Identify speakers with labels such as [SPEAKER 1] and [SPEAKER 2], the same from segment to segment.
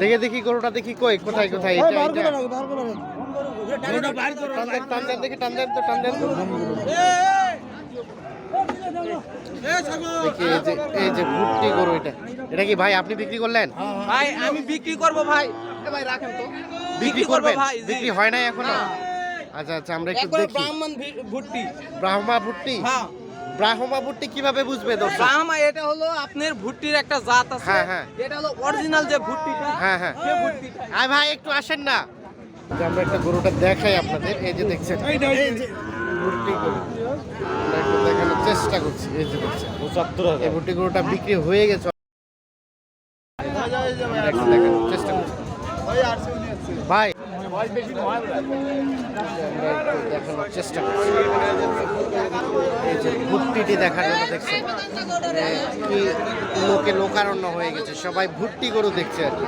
[SPEAKER 1] দেখে দেখি গরুটা দেখি কই কোথায় কোথায়? এটা এটা। টান দেন টান দেন দেখি টান দেন তো টান দেন। তো। এই যে ভুট্টি গরু এটা। এটা কি ভাই আপনি বিক্রি করলেন?
[SPEAKER 2] ভাই আমি বিক্রি করব ভাই। ভাই রাখেন তো।
[SPEAKER 1] বিক্রি করবেন?
[SPEAKER 2] ভাই
[SPEAKER 1] বিক্রি হয় নাই
[SPEAKER 2] এখনও?
[SPEAKER 1] আচ্ছা আচ্ছা আমরা একটু দেখি।
[SPEAKER 2] ব্রাহ্মণ ভুট্টি।
[SPEAKER 1] ব্রাহ্মা ভুট্টি?
[SPEAKER 2] হ্যাঁ।
[SPEAKER 1] ব্রাহ্মা ভুট্টি কীভাবে বুঝবে দর্শক?
[SPEAKER 2] ব্রাহ্মা এটা হলো আপনার ভুট্টির একটা জাত আছে।
[SPEAKER 1] হ্যাঁ, হ্যাঁ।
[SPEAKER 2] এটা হলো অরিজিনাল যে ভুট্টিটা
[SPEAKER 1] হ্যাঁ, হ্যাঁ।
[SPEAKER 2] সে ভুট্টিটা।
[SPEAKER 1] আয় ভাই একটু আসেন না। আমরা একটা গরুটা দেখাই আপনাদের এই যে দেখছেন এই যে ভুট্টি গরু। একটু দেখানোর চেষ্টা করছি এই যে দেখছেন। এই ভুট্টি গরুটা বিক্রি হয়ে গেছে। একটু দেখানোর চেষ্টা করছি। দেখানোর ভুট্টিটি দেখার জন্য দেখছেন। কি লোকে লোকারণ্য হয়ে গেছে। সবাই ভুট্টি গরু দেখছে আর কি।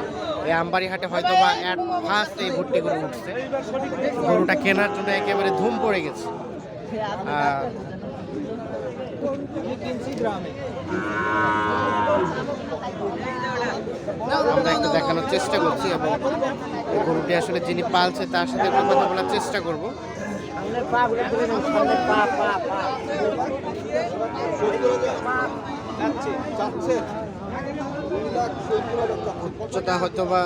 [SPEAKER 1] এই আমবাড়ি হাটে হয়তো বা অ্যাট ফার্স্ট এই ভুট্টি গরু উঠছে। গরুটা কেনার জন্য একেবারে ধুম পড়ে গেছে। আর আমরা একটু দেখানোর চেষ্টা করছি এবং গরুটি আসলে যিনি পালছে তার সাথে একটু কথা বলার চেষ্টা করব। উচ্চতা হয়তো বা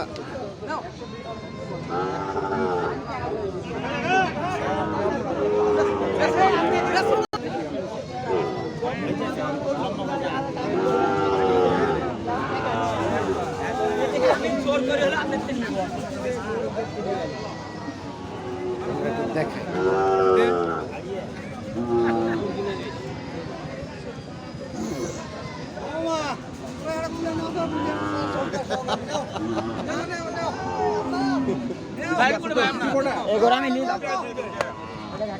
[SPEAKER 2] ভাই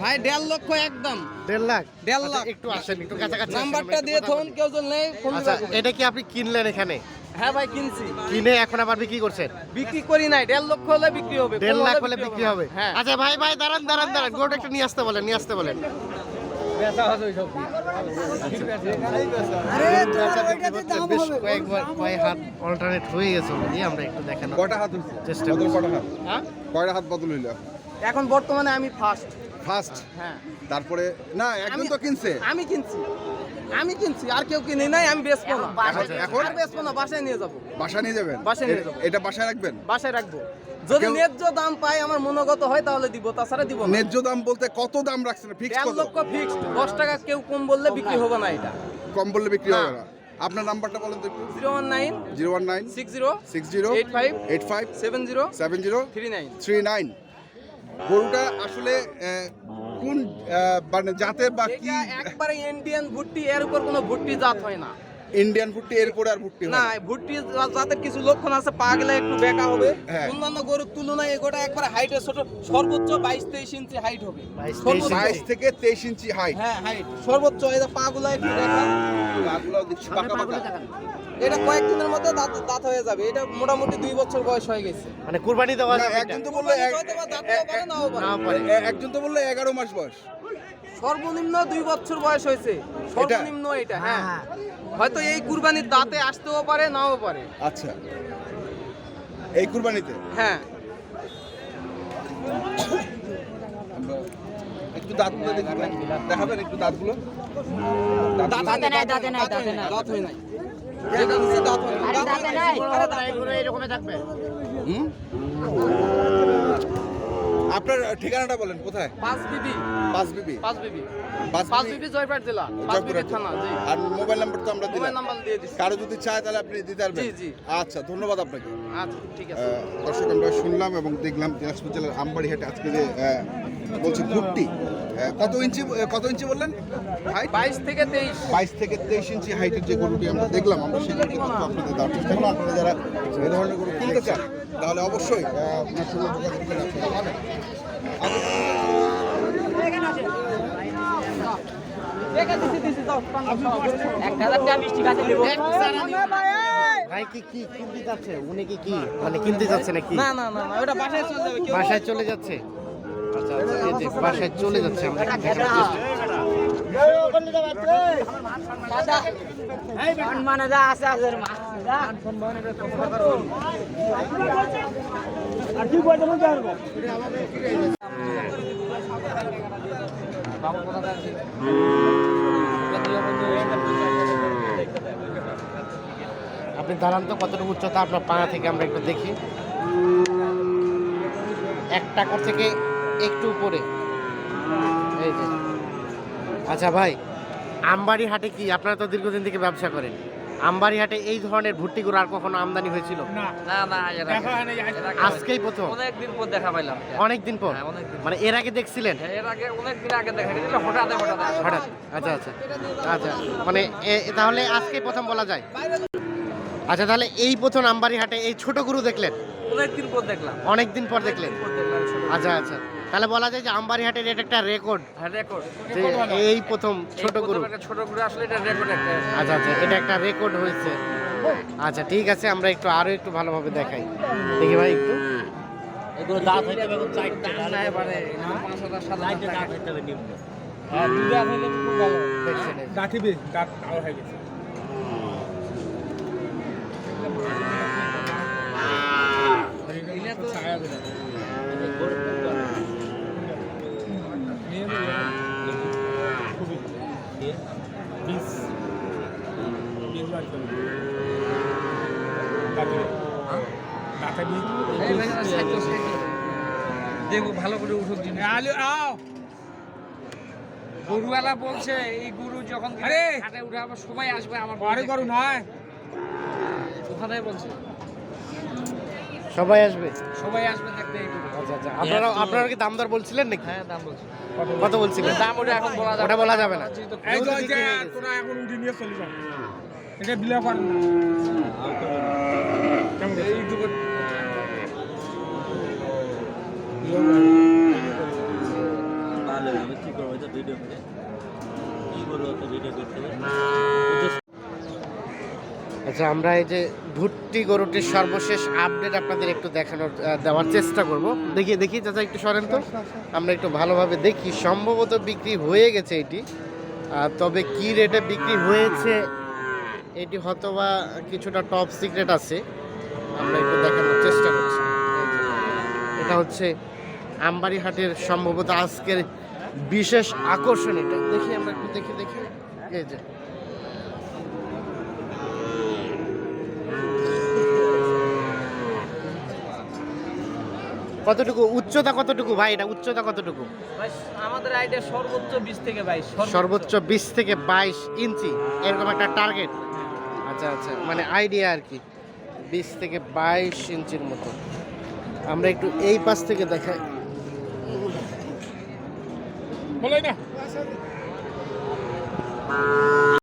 [SPEAKER 2] ভাই দেড় লক্ষ একদম।
[SPEAKER 1] দেড় লাখ?
[SPEAKER 2] দেড়
[SPEAKER 1] আচ্ছা,
[SPEAKER 2] লাখ।
[SPEAKER 1] একটু আসেন একটু কাছাকাছি
[SPEAKER 2] নাম্বারটা দিয়ে
[SPEAKER 1] কথা
[SPEAKER 2] কেউ নেই ফোন
[SPEAKER 1] আচ্ছা এটা কি আপনি কিনলেন এখানে?
[SPEAKER 2] হ্যাঁ ভাই কিনছি।
[SPEAKER 1] কিনে এখন আবার বিক্রি করছেন?
[SPEAKER 2] বিক্রি করি নাই দেড় লক্ষ হলে বিক্রি হবে
[SPEAKER 1] দেড় লাখ হলে বিক্রি হবে।
[SPEAKER 2] হ্যাঁ।
[SPEAKER 1] আচ্ছা ভাই ভাই দাঁড়ান দাঁড়ান দাঁড়ান গরুটা একটু নিয়ে আসতে বলেন নিয়ে আসতে বলেন। বেশ কয়েকবার কয়েক হাত অল্টারনেট হয়ে গেছে অলরেডি আমরা একটু দেখানো
[SPEAKER 3] কয়টা হাত
[SPEAKER 1] চেষ্টা
[SPEAKER 3] হাত?
[SPEAKER 2] হ্যাঁ?
[SPEAKER 3] কয়টা হাত বদল হইল?
[SPEAKER 2] এখন বর্তমানে আমি ফার্স্ট
[SPEAKER 3] ফার্স্ট
[SPEAKER 2] হ্যাঁ।
[SPEAKER 3] তারপরে না একজন তো কিনছে।
[SPEAKER 2] আমি কিনছি। আমি কিনছি আর কেউ কিনে নাই আমি বেচবো না।
[SPEAKER 3] এখন- এখন?
[SPEAKER 2] আর বেচবো না বাসায় নিয়ে যাব।
[SPEAKER 3] বাসা নিয়ে যাবেন?
[SPEAKER 2] বাসায় নিয়ে যাব।
[SPEAKER 3] এটা বাসায় রাখবেন?
[SPEAKER 2] বাসায় রাখব। যদি ন্যায্য দাম পাই আমার মনোগত হয় তাহলে দিব তাছাড়া দিব না।
[SPEAKER 3] ন্যায্য দাম বলতে কত দাম রাখছেন? ফিক্স কত?
[SPEAKER 2] লক্ষ ফিক্সড দশ টাকা কেউ কম বললে বিক্রি হবে না এটা।
[SPEAKER 3] কম বললে বিক্রি হবে না। আপনার নাম্বারটা বলেন তো একটু।
[SPEAKER 2] Zero one nine
[SPEAKER 3] zero one nine
[SPEAKER 2] six zero
[SPEAKER 3] six zero
[SPEAKER 2] eight five
[SPEAKER 3] eight five
[SPEAKER 2] seven zero
[SPEAKER 3] seven zero
[SPEAKER 2] three nine.
[SPEAKER 3] Three nine. গরুটা আসলে কোন মানে জাতের বা কি?
[SPEAKER 2] একবারে ইন্ডিয়ান ভুট্টি এর উপর কোনো ভুট্টি জাত হয় না।
[SPEAKER 3] ইন্ডিয়ান ভুট্টি এরপরে আর ভুট্টি
[SPEAKER 2] না
[SPEAKER 3] না।
[SPEAKER 2] ভুট্টি জাতের কিছু লক্ষণ আছে পা গেলে একটু বেঁকা হবে।
[SPEAKER 3] হ্যাঁ।
[SPEAKER 2] অন্যান্য গরুর তুলনায় এগোটা একবারে হাইটে ছোট সর্বোচ্চ বাইশ তেইশ ইঞ্চি হাইট হবে।
[SPEAKER 1] 22,
[SPEAKER 2] সর্বোচ্চ-
[SPEAKER 1] 23
[SPEAKER 3] বাইশ থেকে তেইশ ইঞ্চি হাইট
[SPEAKER 2] হ্যাঁ হাইট সর্বোচ্চ এই যে পা গুলা একটু দেখা
[SPEAKER 3] পাগুলো
[SPEAKER 2] এটা কয়েকদিনের মধ্যে দাঁত দাঁত হয়ে যাবে। এটা মোটামুটি দুই বছর বয়স হয়ে গেছে।
[SPEAKER 1] মানে কুরবানি দেওয়া যাবে
[SPEAKER 3] একজন তো বলল
[SPEAKER 2] দাঁত
[SPEAKER 3] একজন তো বলল এগারো মাস বয়স।
[SPEAKER 2] সর্বনিম্ন দুই বছর বয়স হয়েছে। সর্বনিম্ন এটা হ্যাঁ। হয়তো এই কুরবানির দাঁতে আসতেও পারে নাও পারে।
[SPEAKER 3] আচ্ছা। এই কুরবানিতে?
[SPEAKER 2] হ্যাঁ।
[SPEAKER 3] একটু দাঁতগুলো। দেখাবেন একটু দাঁতগুলো?
[SPEAKER 2] দাঁত
[SPEAKER 3] দাঁতগুলো-
[SPEAKER 2] হয় নাই,
[SPEAKER 1] এরকমই থাকবে
[SPEAKER 3] হুম? আপনার ঠিকানাটা বলেন কোথায়?
[SPEAKER 2] পাঁচ বিবি
[SPEAKER 3] পাঁচ বিবি
[SPEAKER 2] পাঁচ বিবি
[SPEAKER 3] পাঁচ বিবি
[SPEAKER 2] বিবি জেলা। পাঁচ বিবি থানা জি।
[SPEAKER 3] আর মোবাইল নাম্বার তো আমরা
[SPEAKER 2] মোবাইল নাম্বার দিয়ে দিচ্ছি
[SPEAKER 3] কারও যদি চায় তাহলে আপনি দিতে পারবেন।
[SPEAKER 2] জি, জি।
[SPEAKER 3] আচ্ছা ধন্যবাদ আপনাকে।
[SPEAKER 2] আচ্ছা ঠিক আছে।
[SPEAKER 3] দর্শক আমরা শুনলাম এবং দেখলাম দিনাজপুর জেলার আমবাড়িহাটে আজকে যে বলছে ভুট্টি কত ইঞ্চি কত ইঞ্চি বললেন? হাইট
[SPEAKER 2] বাইশ থেকে তেইশ।
[SPEAKER 3] বাইশ থেকে তেইশ ইঞ্চি হাইটের যে গরুটি আমরা দেখলাম আমরা সেই গরুটি আপনাদের দেওয়ার চেষ্টা করলাম আপনারা যারা এই ধরনের গরু কিনতে চান তাহলে অবশ্যই আহ, আপনার ষোলো যোগাযোগ করে আপনারা পাবেন।
[SPEAKER 1] ভাই কি কি কিনতে যাচ্ছে? উনি কি কি? মানে কিনতে যাচ্ছে নাকি?
[SPEAKER 2] না না না না ওটা বাসায় চলে যাবে
[SPEAKER 1] বাসায় চলে যাচ্ছে? আচ্ছা আচ্ছা বাসায় চলে যাচ্ছে আমরা আপনি দাঁড়ান তো, কতটুকু উচ্চতা আপনার পা থেকে আমরা একটু দেখি। এক টাকার থেকে একটু উপরে। আচ্ছা ভাই আমবাড়ি হাটে কি আপনারা তো দীর্ঘদিন থেকে ব্যবসা করেন? আমবাড়ি হাটে এই ধরনের ভুট্টি গরু আর কখনো আমদানি হয়েছিল?
[SPEAKER 4] না। না
[SPEAKER 1] আজকেই প্রথম?
[SPEAKER 4] অনেকদিন পর দেখা পাইলাম।
[SPEAKER 1] অনেক দিন পর?
[SPEAKER 4] হ্যাঁ,
[SPEAKER 1] মানে এর আগে দেখছিলেন?
[SPEAKER 4] হ্যাঁ, এর আগে অনেক দিন আগে দেখা গেছিল হঠাৎ হঠাৎ
[SPEAKER 1] হঠাৎ। আচ্ছা আচ্ছা আচ্ছা। মানে তাহলে আজকেই প্রথম বলা যায়? আচ্ছা তাহলে এই প্রথম আমবাড়ি হাটে এই ছোট গরু দেখলেন?
[SPEAKER 4] অনেকদিন পর দেখলাম।
[SPEAKER 1] অনেক দিন পর দেখলেন আচ্ছা আচ্ছা। তাহলে বলা যায় যে আমবাড়ি হাটের এটা একটা রেকর্ড
[SPEAKER 4] হ্যাঁ রেকর্ড
[SPEAKER 1] এই প্রথম ছোট গরু
[SPEAKER 4] ছোট গরু আসলে এটা রেকর্ড একটা।
[SPEAKER 1] আচ্ছা আচ্ছা এটা একটা রেকর্ড হয়েছে। আচ্ছা ঠিক আছে আমরা একটু আরও একটু ভালোভাবে দেখাই। দেখি ভাই একটু।
[SPEAKER 5] এগুলো দাঁত হইতে হবে এখন চারটে
[SPEAKER 4] দাম না এবারে এখানে পাঁচ হাজার সাত হাজার টাকা।
[SPEAKER 5] দাঁত হইতে হবে নিম্ন।
[SPEAKER 4] হ্যাঁ দুই দাম হইলে খুব ভালো।
[SPEAKER 1] দেখছেন।
[SPEAKER 6] গাঠিবে দাঁত কালো হয়ে গেছে।
[SPEAKER 4] এগুলা তো
[SPEAKER 6] ছায়া বেরো
[SPEAKER 4] সাইকেল। দেখো ভালো করে উঠুক
[SPEAKER 6] আলু আও।
[SPEAKER 4] গরুওয়ালা বলছে এই গরু যখন
[SPEAKER 6] আরে!
[SPEAKER 4] হাটে উঠে আবার সবাই আসবে আমার
[SPEAKER 6] পরে করু নয়
[SPEAKER 4] ওখানে বলছে?
[SPEAKER 1] সবাই আসবে।
[SPEAKER 4] সবাই আসবে দেখতে
[SPEAKER 1] আচ্ছা আচ্ছা। আপনারা আপনারা কি দামদার বলছিলেন নাকি?
[SPEAKER 4] হ্যাঁ দাম বলছে।
[SPEAKER 1] কত বলছিলেন?
[SPEAKER 4] দাম ওটা এখন বলা যাবে
[SPEAKER 1] ওটা বলা যাবে না।
[SPEAKER 6] এই যে তোরা এখন উঠে নিয়ে চলে যাও। এটা বিলে পারেন না।
[SPEAKER 4] এই দুটো
[SPEAKER 1] আচ্ছা আমরা এই যে ভুট্টি গরুটির সর্বশেষ আপডেট আপনাদের একটু দেখানোর দেওয়ার চেষ্টা করব। দেখি দেখি, চাচা, একটু সরেন তো। আমরা একটু ভালোভাবে দেখি। সম্ভবত বিক্রি হয়ে গেছে এটি। তবে কি রেটে বিক্রি হয়েছে, এটি হয়তো বা কিছুটা টপ সিক্রেট আছে। আমরা একটু দেখানোর চেষ্টা করছি। এটা হচ্ছে আমবাড়ি হাটের সম্ভবত আজকের বিশেষ আকর্ষণ এটা। দেখি আমরা একটু দেখি দেখি। এই যে। কতটুকু? উচ্চতা কতটুকু? ভাই এটা উচ্চতা কতটুকু?
[SPEAKER 4] ভাই, আমাদের আইডিয়া সর্বোচ্চ বিশ থেকে বাইশ
[SPEAKER 1] সর্বোচ্চ। বিশ থেকে বাইশ ইঞ্চি এরকম একটা টার্গেট আচ্ছা আচ্ছা মানে আইডিয়া আর কি। বিশ থেকে বাইশ ইঞ্চির মতো। আমরা একটু এই পাশ থেকে দেখাই।
[SPEAKER 6] বলোই না